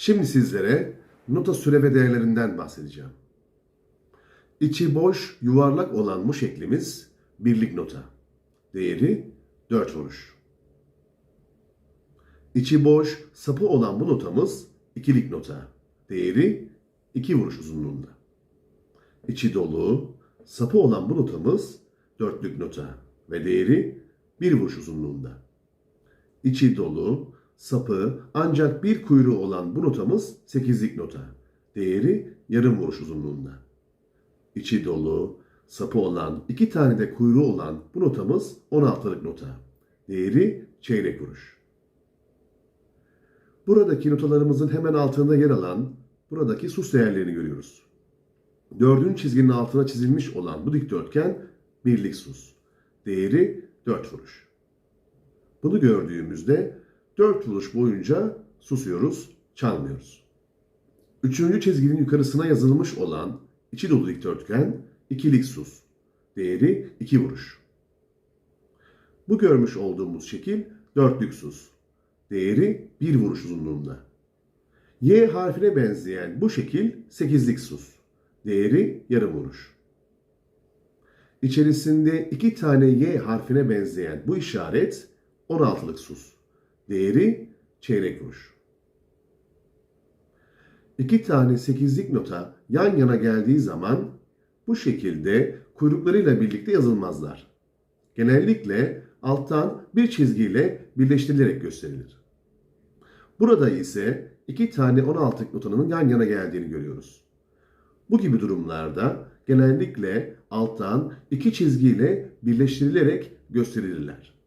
Şimdi sizlere nota süre ve değerlerinden bahsedeceğim. İçi boş, yuvarlak olan bu şeklimiz birlik nota. Değeri 4 vuruş. İçi boş, sapı olan bu notamız ikilik nota. Değeri 2 vuruş uzunluğunda. İçi dolu, sapı olan bu notamız dörtlük nota ve değeri 1 vuruş uzunluğunda. İçi dolu, sapı ancak bir kuyruğu olan bu notamız sekizlik nota. Değeri yarım vuruş uzunluğunda. İçi dolu, sapı olan, iki tane de kuyruğu olan bu notamız 16'lık nota. Değeri çeyrek vuruş. Buradaki notalarımızın hemen altında yer alan buradaki sus değerlerini görüyoruz. Dördüncü çizginin altına çizilmiş olan bu dikdörtgen birlik sus. Değeri 4 vuruş. Bunu gördüğümüzde 4 vuruş boyunca susuyoruz, çalmıyoruz. Üçüncü çizginin yukarısına yazılmış olan içi dolu dikdörtgen ikilik sus. Değeri 2 vuruş. Bu görmüş olduğumuz şekil dörtlük sus. Değeri 1 vuruş uzunluğunda. Y harfine benzeyen bu şekil sekizlik sus. Değeri yarım vuruş. İçerisinde iki tane Y harfine benzeyen bu işaret 16'lık sus. Değeri çeyrek vuruş. İki tane sekizlik nota yan yana geldiği zaman bu şekilde kuyruklarıyla birlikte yazılmazlar. Genellikle alttan bir çizgiyle birleştirilerek gösterilir. Burada ise iki tane 16 notanın yan yana geldiğini görüyoruz. Bu gibi durumlarda genellikle alttan iki çizgiyle birleştirilerek gösterilirler.